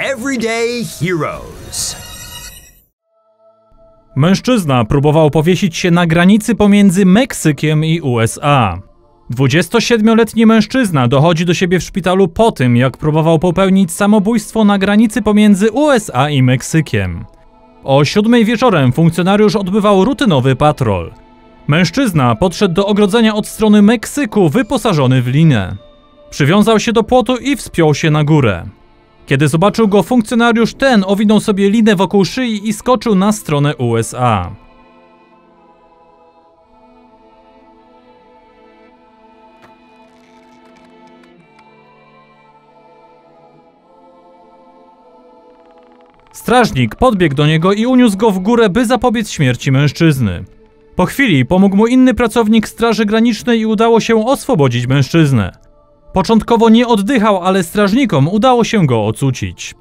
Everyday Heroes. Mężczyzna próbował powiesić się na granicy pomiędzy Meksykiem i USA. 27-letni mężczyzna dochodzi do siebie w szpitalu po tym, jak próbował popełnić samobójstwo na granicy pomiędzy USA i Meksykiem. O siódmej wieczorem funkcjonariusz odbywał rutynowy patrol. Mężczyzna podszedł do ogrodzenia od strony Meksyku wyposażony w linę. Przywiązał się do płotu i wspiął się na górę. Kiedy zobaczył go funkcjonariusz, ten owinął sobie linę wokół szyi i skoczył na stronę USA. Strażnik podbiegł do niego i uniósł go w górę, by zapobiec śmierci mężczyzny. Po chwili pomógł mu inny pracownik Straży Granicznej i udało się oswobodzić mężczyznę. Początkowo nie oddychał, ale strażnikom udało się go ocucić.